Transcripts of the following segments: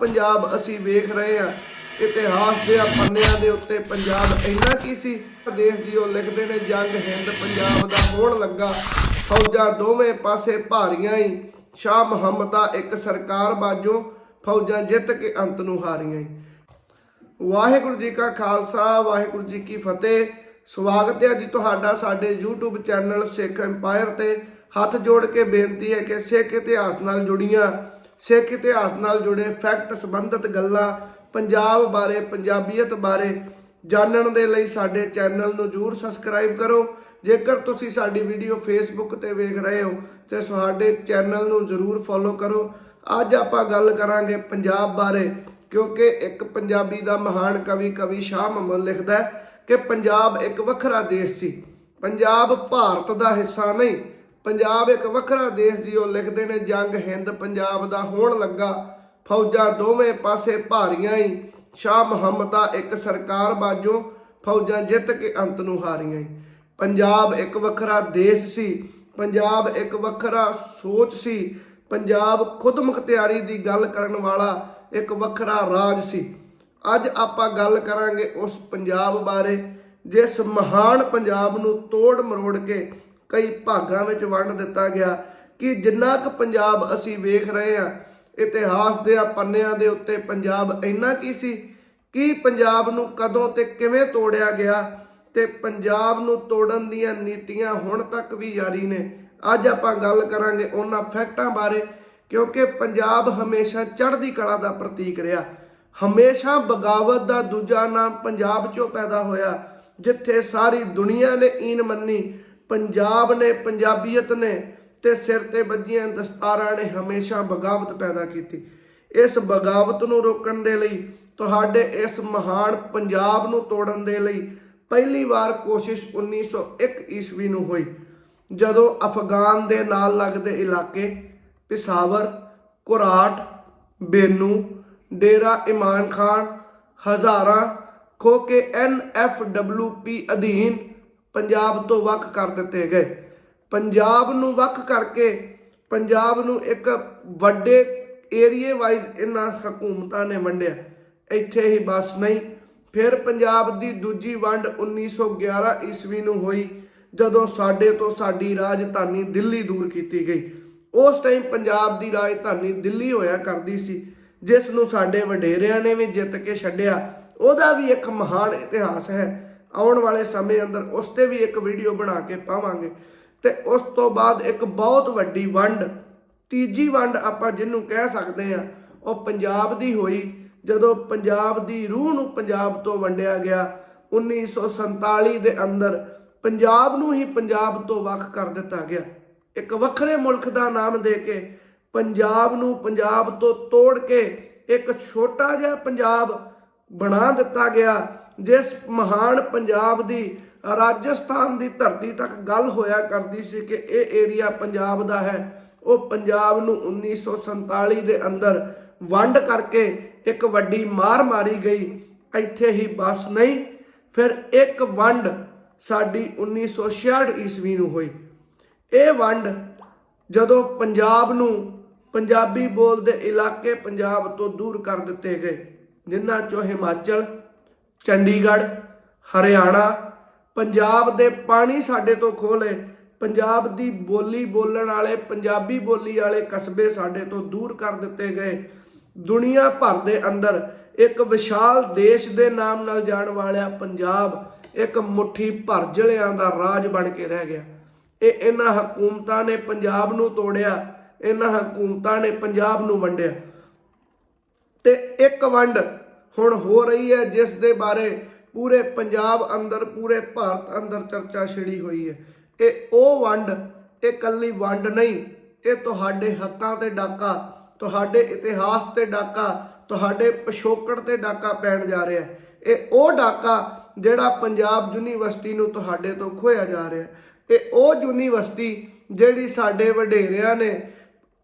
ਪੰਜਾਬ ਅਸੀਂ ਵੇਖ ਰਹੇ ਹਾਂ। ਇਤਿਹਾਸ ਦੇ ਆ ਪੰਨਿਆਂ ਦੇ ਉੱਤੇ ਪੰਜਾਬ ਇੰਨਾ ਕੀ ਸੀ। ਦੇਸ਼ ਦੀ ਉਹ ਲਿਖਦੇ ਨੇ, ਜੰਗ ਹਿੰਦ ਪੰਜਾਬ ਦਾ ਹੋਣ ਲੱਗਾ। ਫੌਜਾਂ ਦੋਵੇਂ ਪਾਸੇ ਭਾਰੀਆਂ ਹੀ ਸ਼ਾਹ ਮੁਹੰਮਦ ਇੱਕ ਸਰਕਾਰ ਬਾਜੋਂ ਫੌਜਾਂ ਜਿੱਤ ਕੇ ਅੰਤ ਨੂੰ ਹਾਰੀਆਂ ਹੀ ਵਾਹਿਗੁਰੂ ਜੀ ਕਾ ਖਾਲਸਾ, ਵਾਹਿਗੁਰੂ ਜੀ ਕੀ ਫਤਿਹ। ਸਵਾਗਤ ਹੈ ਜੀ ਤੁਹਾਡਾ ਸਾਡੇ YouTube ਚੈਨਲ ਸਿੱਖ ਐਮਪਾਇਰ ਤੇ। ਹੱਥ ਜੋੜ ਕੇ ਬੇਨਤੀ ਹੈ ਕਿ ਸਿੱਖ ਇਤਿਹਾਸ ਨਾਲ ਜੁੜੀਆਂ। ਸਿੱਖ ਇਤਿਹਾਸ ਨਾਲ ਜੁੜੇ ਫੈਕਟ ਸੰਬੰਧਿਤ ਗੱਲਾਂ ਪੰਜਾਬ ਬਾਰੇ, ਪੰਜਾਬੀਅਤ ਬਾਰੇ ਜਾਣਨ ਦੇ ਲਈ ਸਾਡੇ ਚੈਨਲ ਨੂੰ ਜਰੂਰ ਸਬਸਕ੍ਰਾਈਬ ਕਰੋ। ਜੇਕਰ ਤੁਸੀਂ ਸਾਡੀ ਵੀਡੀਓ ਫੇਸਬੁੱਕ ਤੇ ਵੇਖ ਰਹੇ ਹੋ, ਤੇ ਸਾਡੇ ਚੈਨਲ ਨੂੰ ਜਰੂਰ ਫੋਲੋ ਕਰੋ। ਅੱਜ ਆਪਾਂ ਗੱਲ ਕਰਾਂਗੇ ਪੰਜਾਬ ਬਾਰੇ, ਕਿਉਂਕਿ ਇੱਕ ਪੰਜਾਬੀ ਦਾ ਮਹਾਨ ਕਵੀ ਕਵੀ ਸ਼ਾਹ ਮੁਹੰਮਦ ਲਿਖਦਾ ਕਿ ਪੰਜਾਬ ਇੱਕ ਵੱਖਰਾ ਦੇਸ਼ ਸੀ। ਪੰਜਾਬ ਭਾਰਤ ਦਾ ਹਿੱਸਾ ਨਹੀਂ ਪੰਜਾਬ ਇੱਕ ਵੱਖਰਾ ਦੇਸ਼ ਦੀ ਉਹ ਲਿਖਦੇ ਨੇ, ਜੰਗ ਹਿੰਦ ਪੰਜਾਬ ਦਾ ਹੋਣ ਲੱਗਾ। ਫੌਜਾਂ ਦੋਵੇਂ ਪਾਸੇ ਭਾਰੀਆਂ ਹੀ ਸ਼ਾਹ ਮੁਹੰਮਦ ਇੱਕ ਸਰਕਾਰ ਬਾਜੋਂ ਫੌਜਾਂ ਜਿੱਤ ਕੇ ਅੰਤ ਨੂੰ ਹਾਰੀਆਂ ਹੀ ਪੰਜਾਬ ਇੱਕ ਵੱਖਰਾ ਦੇਸ਼ ਸੀ। ਪੰਜਾਬ ਇੱਕ ਵੱਖਰਾ ਸੋਚ ਸੀ। ਪੰਜਾਬ ਖੁਦ ਮੁਖਤਿਆਰੀ ਦੀ ਗੱਲ ਕਰਨ ਵਾਲਾ ਇੱਕ ਵੱਖਰਾ ਰਾਜ ਸੀ। ਅੱਜ ਆਪਾਂ ਗੱਲ ਕਰਾਂਗੇ ਉਸ ਪੰਜਾਬ ਬਾਰੇ, ਜਿਸ ਮਹਾਨ ਪੰਜਾਬ ਨੂੰ ਤੋੜ ਮਰੋੜ ਕੇ ਕਈ ਭਾਗਾਂ ਵਿੱਚ ਵੰਡ ਦਿੱਤਾ ਗਿਆ ਕਿ ਜਿੰਨਾ ਕੁ ਪੰਜਾਬ ਅਸੀਂ ਵੇਖ ਰਹੇ ਹਾਂ, ਇਤਿਹਾਸ ਦੇ ਆ ਪੰਨਿਆਂ ਦੇ ਉੱਤੇ ਪੰਜਾਬ ਇੰਨਾ ਕੀ ਸੀ? ਕਿ ਪੰਜਾਬ ਨੂੰ ਕਦੋਂ ਤੇ ਕਿਵੇਂ ਤੋੜਿਆ ਗਿਆ? ਤੇ ਪੰਜਾਬ ਨੂੰ ਤੋੜਨ ਦੀਆਂ ਨੀਤੀਆਂ ਹੁਣ ਤੱਕ ਵੀ ਜਾਰੀ ਨੇ। ਅੱਜ ਆਪਾਂ ਗੱਲ ਕਰਾਂਗੇ ਉਹਨਾਂ ਫੈਕਟਾਂ ਬਾਰੇ, ਕਿਉਂਕਿ ਪੰਜਾਬ ਹਮੇਸ਼ਾ ਚੜ੍ਹਦੀ ਕਲਾ ਦਾ ਪ੍ਰਤੀਕ ਰਿਹਾ। ਹਮੇਸ਼ਾ ਬਗਾਵਤ ਦਾ ਦੂਜਾ ਨਾਮ ਪੰਜਾਬ ਚੋਂ ਪੈਦਾ ਹੋਇਆ, ਜਿੱਥੇ ਸਾਰੀ ਦੁਨੀਆ ਨੇ ਈਨ ਮੰਨੀ ਪੰਜਾਬ ਨੇ, ਪੰਜਾਬੀਅਤ ਨੇ ਤੇ ਸਿਰ ਤੇ ਵੱਜੀਆਂ ਦਸਤਾਰਾਂ ਨੇ ਹਮੇਸ਼ਾ ਬਗਾਵਤ ਪੈਦਾ ਕੀਤੀ। ਇਸ ਬਗਾਵਤ ਨੂੰ ਰੋਕਣ ਦੇ ਲਈ ਤੁਹਾਡੇ ਇਸ ਮਹਾਨ ਪੰਜਾਬ ਨੂੰ ਤੋੜਨ ਦੇ ਲਈ ਪਹਿਲੀ ਵਾਰ ਕੋਸ਼ਿਸ਼ 1901 ਈਸਵੀ ਨੂੰ ਹੋਈ। ਜਦੋਂ ਅਫਗਾਨ ਦੇ ਨਾਲ ਲੱਗਦੇ ਇਲਾਕੇ ਪਿਸ਼ਾਵਰ ਕੁਰਾਟ ਬੇਨੂ, ਡੇਰਾ ਇਮਾਨ ਖਾਨ, ਹਜ਼ਾਰਾਂ ਖੋ ਕੇ ਐਨਐਫਡਬਲਯੂਪੀ ਅਧੀਨ ਪੰਜਾਬ ਤੋਂ ਵੱਖ ਕਰ ਦਿੱਤੇ ਗਏ। ਪੰਜਾਬ ਨੂੰ ਵੱਖ ਕਰਕੇ ਪੰਜਾਬ ਨੂੰ ਇੱਕ ਵੱਡੇ ਏਰੀਏ ਵਾਈਜ਼ ਇਹਨਾਂ ਹਕੂਮਤਾਂ ਨੇ ਵੰਡਿਆ। ਇੱਥੇ ਹੀ ਬਸ ਨਹੀਂ, ਫਿਰ ਪੰਜਾਬ ਦੀ ਦੂਜੀ ਵੰਡ 1911 ਈਸਵੀ ਨੂੰ ਹੋਈ, ਜਦੋਂ ਸਾਡੇ ਤੋਂ ਸਾਡੀ ਰਾਜਧਾਨੀ ਦਿੱਲੀ ਦੂਰ ਕੀਤੀ ਗਈ। ਉਸ ਟਾਈਮ ਪੰਜਾਬ ਦੀ ਰਾਜਧਾਨੀ ਦਿੱਲੀ ਹੋਇਆ ਕਰਦੀ ਸੀ ਜਿਸ ਨੂੰ ਸਾਡੇ ਵਡੇਰਿਆਂ ਨੇ ਵੀ ਜਿੱਤ ਕੇ ਛੱਡਿਆ। ਉਹਦਾ ਵੀ ਇੱਕ ਮਹਾਨ ਇਤਿਹਾਸ ਹੈ। ਆਉਣ ਵਾਲੇ ਸਮੇਂ ਅੰਦਰ ਉਸ ਤੇ ਵੀ ਇੱਕ ਵੀਡੀਓ ਬਣਾ ਕੇ ਪਾਵਾਂਗੇ। ਤੇ ਉਸ ਤੋਂ ਬਾਅਦ ਇੱਕ ਬਹੁਤ ਵੱਡੀ ਵੰਡ, ਤੀਜੀ ਵੰਡ ਆਪਾਂ ਜਿਹਨੂੰ ਕਹਿ ਸਕਦੇ ਆ ਉਹ ਪੰਜਾਬ ਦੀ ਹੋਈ। ਜਦੋਂ ਪੰਜਾਬ ਦੀ ਰੂਹ ਨੂੰ ਪੰਜਾਬ ਤੋਂ ਵੰਡਿਆ ਗਿਆ 1947 ਦੇ ਅੰਦਰ ਪੰਜਾਬ ਨੂੰ ਹੀ ਪੰਜਾਬ ਤੋਂ ਵੱਖ ਕਰ ਦਿੱਤਾ ਗਿਆ। ਇੱਕ ਵੱਖਰੇ ਮੁਲਕ ਦਾ ਨਾਮ ਦੇ ਕੇ ਪੰਜਾਬ ਨੂੰ ਪੰਜਾਬ ਤੋਂ ਤੋੜ ਕੇ ਇੱਕ ਛੋਟਾ ਜਿਹਾ ਪੰਜਾਬ ਬਣਾ ਦਿੱਤਾ ਗਿਆ। ਜਿਸ ਮਹਾਨ ਪੰਜਾਬ ਦੀ, ਰਾਜਸਥਾਨ ਦੀ ਧਰਤੀ ਤੱਕ ਗੱਲ ਹੋਇਆ ਕਰਦੀ ਸੀ ਕਿ ਇਹ ਏਰੀਆ ਪੰਜਾਬ ਦਾ ਹੈ। ਉਹ ਪੰਜਾਬ ਨੂੰ 1947 ਦੇ ਅੰਦਰ ਵੰਡ ਕਰਕੇ ਇੱਕ ਵੱਡੀ ਮਾਰ ਮਾਰੀ ਗਈ। ਇੱਥੇ ਹੀ ਬਸ ਨਹੀਂ, ਫਿਰ ਇੱਕ ਵੰਡ ਸਾਡੀ 1966 ਈਸਵੀ ਨੂੰ ਹੋਈ। ਇਹ ਵੰਡ ਜਦੋਂ ਪੰਜਾਬ ਨੂੰ ਪੰਜਾਬੀ ਬੋਲਦੇ ਇਲਾਕੇ ਪੰਜਾਬ ਤੋਂ ਦੂਰ ਕਰ ਦਿੱਤੇ ਗਏ ਜਿਨ੍ਹਾਂ ਚੋਂ ਹਿਮਾਚਲ ਚੰਡੀਗੜ੍ਹ, ਹਰਿਆਣਾ, ਪੰਜਾਬ ਦੇ ਪਾਣੀ ਸਾਡੇ ਤੋਂ ਖੋਹ ਪੰਜਾਬ ਦੀ ਬੋਲੀ ਬੋਲਣ ਵਾਲੇ, ਪੰਜਾਬੀ ਬੋਲੀ ਵਾਲੇ ਕਸਬੇ ਸਾਡੇ ਤੋਂ ਦੂਰ ਕਰ ਦਿੱਤੇ ਗਏ। ਦੁਨੀਆ ਭਰ ਦੇ ਅੰਦਰ ਇੱਕ ਵਿਸ਼ਾਲ ਦੇਸ਼ ਦੇ ਨਾਮ ਨਾਲ ਜਾਣ ਵਾਲਾ ਪੰਜਾਬ ਇੱਕ ਮੁਠੀ ਭਰ ਜ਼ਿਲ੍ਹਿਆਂ ਦਾ ਰਾਜ ਬਣ ਕੇ ਰਹਿ ਗਿਆ। ਇਹ ਇਹਨਾਂ ਹਕੂਮਤਾਂ ਨੇ ਪੰਜਾਬ ਨੂੰ ਤੋੜਿਆ, ਇਹਨਾਂ ਹਕੂਮਤਾਂ ਨੇ ਪੰਜਾਬ ਨੂੰ ਵੰਡਿਆ। ਤੇ ਇੱਕ ਵੰਡ ਹੁਣ ਹੋ ਰਹੀ ਹੈ, ਜਿਸ ਦੇ ਬਾਰੇ ਪੂਰੇ ਪੰਜਾਬ ਅੰਦਰ, ਪੂਰੇ ਭਾਰਤ ਅੰਦਰ ਚਰਚਾ ਛਿੜੀ ਹੋਈ ਹੈ। ਇਹ ਉਹ ਵੰਡ, ਇਹ ਕੱਲੀ ਵੰਡ ਨਹੀਂ, ਇਹ ਤੁਹਾਡੇ ਹੱਕਾਂ ਤੇ ਡਾਕਾ, ਤੁਹਾਡੇ ਇਤਿਹਾਸ ਤੇ ਡਾਕਾ, ਤੁਹਾਡੇ ਪਿਛੋਕੜ ਤੇ ਡਾਕਾ ਪੈਣ ਜਾ ਰਿਹਾ ਹੈ। ਇਹ ਉਹ ਡਾਕਾ ਜਿਹੜਾ ਪੰਜਾਬ ਯੂਨੀਵਰਸਿਟੀ ਨੂੰ ਤੁਹਾਡੇ ਤੋਂ ਖੋਇਆ ਜਾ ਰਿਹਾ ਹੈ। ਇਹ ਉਹ ਯੂਨੀਵਰਸਿਟੀ ਜਿਹੜੀ ਸਾਡੇ ਵਡੇਰਿਆਂ ਨੇ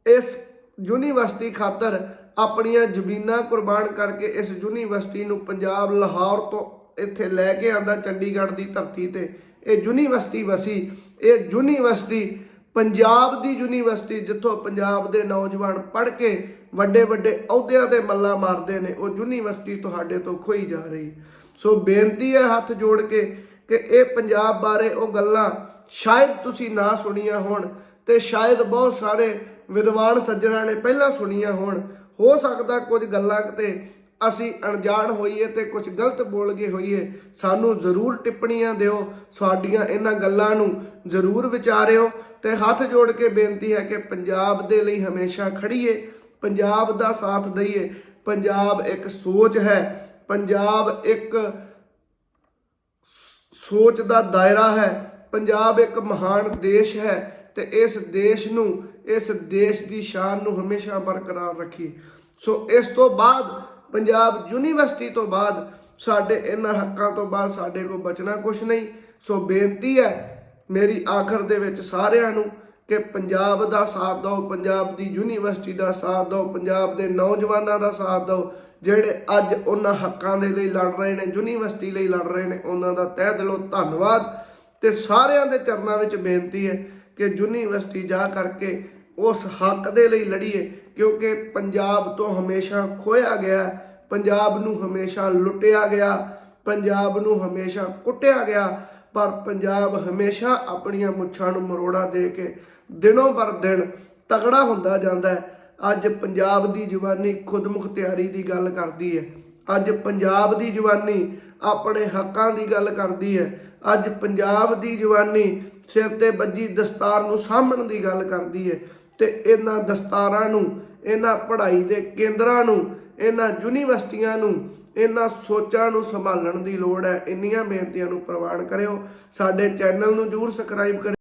ਇਸ ਯੂਨੀਵਰਸਿਟੀ ਖਾਤਰ ਆਪਣੀਆਂ ਜ਼ਮੀਨਾਂ ਕੁਰਬਾਨ ਕਰਕੇ ਇਸ ਯੂਨੀਵਰਸਿਟੀ ਨੂੰ ਪੰਜਾਬ, ਲਾਹੌਰ ਤੋਂ ਇੱਥੇ ਲੈ ਕੇ ਆਂਦਾ ਚੰਡੀਗੜ੍ਹ ਦੀ ਧਰਤੀ ਤੇ। ਇਹ ਯੂਨੀਵਰਸਿਟੀ ਵਸੀ। ਇਹ ਯੂਨੀਵਰਸਿਟੀ ਪੰਜਾਬ ਦੀ ਯੂਨੀਵਰਸਿਟੀ ਜਿੱਥੋਂ ਪੰਜਾਬ ਦੇ ਨੌਜਵਾਨ ਪੜ੍ਹ ਕੇ ਵੱਡੇ ਵੱਡੇ ਅਹੁਦਿਆਂ ਤੇ ਮੱਲਾ ਮਾਰਦੇ ਨੇ, ਉਹ ਯੂਨੀਵਰਸਿਟੀ ਤੁਹਾਡੇ ਤੋਂ ਖੋਈ ਜਾ ਰਹੀ। ਸੋ ਬੇਨਤੀ ਹੈ ਹੱਥ ਜੋੜ ਕੇ ਕਿ ਇਹ ਪੰਜਾਬ ਬਾਰੇ ਉਹ ਗੱਲਾਂ ਸ਼ਾਇਦ ਤੁਸੀਂ ਨਾ ਸੁਣੀਆਂ ਹੋਣ ਤੇ ਸ਼ਾਇਦ ਬਹੁਤ ਸਾਰੇ ਵਿਦਵਾਨ ਸੱਜਣਾ ਨੇ ਪਹਿਲਾਂ ਸੁਣੀਆਂ ਹੋਣ। ਹੋ ਸਕਦਾ ਕੁਝ ਗੱਲਾਂ 'ਤੇ ਅਸੀਂ ਅਣਜਾਣ ਹੋਈਏ ਤੇ ਕੁਝ ਗਲਤ ਬੋਲ ਗਏ ਹੋਈਏ। ਸਾਨੂੰ ਜ਼ਰੂਰ ਟਿੱਪਣੀਆਂ ਦਿਓ। ਸਾਡੀਆਂ ਇਹਨਾਂ ਗੱਲਾਂ ਨੂੰ ਜ਼ਰੂਰ ਵਿਚਾਰਿਓ ਤੇ ਹੱਥ ਜੋੜ ਕੇ ਬੇਨਤੀ ਹੈ ਕਿ ਪੰਜਾਬ ਦੇ ਲਈ ਹਮੇਸ਼ਾ ਖੜੀਏ ਪੰਜਾਬ ਦਾ ਸਾਥ ਦਈਏ। ਪੰਜਾਬ ਇੱਕ ਸੋਚ ਹੈ। ਪੰਜਾਬ ਇੱਕ ਸੋਚ ਦਾ ਦਾਇਰਾ ਹੈ। ਪੰਜਾਬ ਇੱਕ ਮਹਾਨ ਦੇਸ਼ ਹੈ। ਤੇ ਇਸ ਦੇਸ਼ ਨੂੰ, ਇਸ ਦੇਸ਼ ਦੀ ਸ਼ਾਨ ਨੂੰ ਹਮੇਸ਼ਾ ਬਰਕਰਾਰ ਰੱਖੀ। ਸੋ ਇਸ ਤੋਂ ਬਾਅਦ, ਪੰਜਾਬ ਯੂਨੀਵਰਸਿਟੀ ਤੋਂ ਬਾਅਦ, ਸਾਡੇ ਇਹਨਾਂ ਹੱਕਾਂ ਤੋਂ ਬਾਅਦ ਸਾਡੇ ਕੋਲ ਬਚਣਾ ਕੁਝ ਨਹੀਂ। ਸੋ ਬੇਨਤੀ ਹੈ ਮੇਰੀ ਆਖਰ ਦੇ ਵਿੱਚ ਸਾਰਿਆਂ ਨੂੰ ਕਿ ਪੰਜਾਬ ਦਾ ਸਾਥ ਦਿਓ, ਪੰਜਾਬ ਦੀ ਯੂਨੀਵਰਸਿਟੀ ਦਾ ਸਾਥ ਦਿਓ, ਪੰਜਾਬ ਦੇ ਨੌਜਵਾਨਾਂ ਦਾ ਸਾਥ ਦਿਓ, ਜਿਹੜੇ ਅੱਜ ਉਹਨਾਂ ਹੱਕਾਂ ਦੇ ਲਈ ਲੜ ਰਹੇ ਨੇ, ਯੂਨੀਵਰਸਿਟੀ ਲਈ ਲੜ ਰਹੇ ਨੇ, ਉਹਨਾਂ ਦਾ ਤਹਿ ਦਿਲੋਂ ਧੰਨਵਾਦ। ਤੇ ਸਾਰਿਆਂ ਦੇ ਚਰਨਾਂ ਵਿੱਚ ਬੇਨਤੀ ਹੈ ਕਿ ਯੂਨੀਵਰਸਿਟੀ ਜਾ ਕਰਕੇ ਉਸ ਹੱਕ ਦੇ ਲਈ ਲੜੀਏ, ਕਿਉਂਕਿ ਪੰਜਾਬ ਤੋਂ ਹਮੇਸ਼ਾ ਖੋਇਆ ਗਿਆ, ਪੰਜਾਬ ਨੂੰ ਹਮੇਸ਼ਾ ਲੁੱਟਿਆ ਗਿਆ, ਪੰਜਾਬ ਨੂੰ ਹਮੇਸ਼ਾ ਕੁੱਟਿਆ ਗਿਆ, ਪਰ ਪੰਜਾਬ ਹਮੇਸ਼ਾ ਆਪਣੀਆਂ ਮੁੱਛਾਂ ਨੂੰ ਮਰੋੜਾ ਦੇ ਕੇ ਦਿਨੋਂ ਬਰ ਦਿਨ ਤਗੜਾ ਹੁੰਦਾ ਜਾਂਦਾ ਹੈ। ਅੱਜ ਪੰਜਾਬ ਦੀ ਜਵਾਨੀ ਖੁਦਮੁਖਤਿਆਰੀ ਦੀ ਗੱਲ ਕਰਦੀ ਹੈ। ਅੱਜ ਪੰਜਾਬ ਦੀ ਜਵਾਨੀ ਆਪਣੇ ਹੱਕਾਂ ਦੀ ਗੱਲ ਕਰਦੀ ਹੈ। ਅੱਜ ਪੰਜਾਬ ਦੀ ਜਵਾਨੀ ਸਿਰ ਤੇ ਵੱਜੀ ਦਸਤਾਰ ਨੂੰ ਸਾਂਭਣ ਦੀ ਗੱਲ ਕਰਦੀ ਹੈ ਤੇ ਇਹਨਾਂ ਦਸਤਾਰਾਂ ਨੂੰ, ਇਹਨਾਂ ਪੜ੍ਹਾਈ ਦੇ ਕੇਂਦਰਾਂ ਨੂੰ, ਇਹਨਾਂ ਯੂਨੀਵਰਸਿਟੀਆਂ ਨੂੰ, ਇਹਨਾਂ ਸੋਚਾਂ ਨੂੰ ਸੰਭਾਲਣ ਦੀ ਲੋੜ ਹੈ। ਇੰਨੀਆਂ ਬੇਨਤੀਆਂ ਨੂੰ ਪ੍ਰਵਾਨ ਕਰਿਓ। ਸਾਡੇ ਚੈਨਲ ਨੂੰ ਜਰੂਰ ਸਬਸਕ੍ਰਾਈਬ ਕਰਿਓ।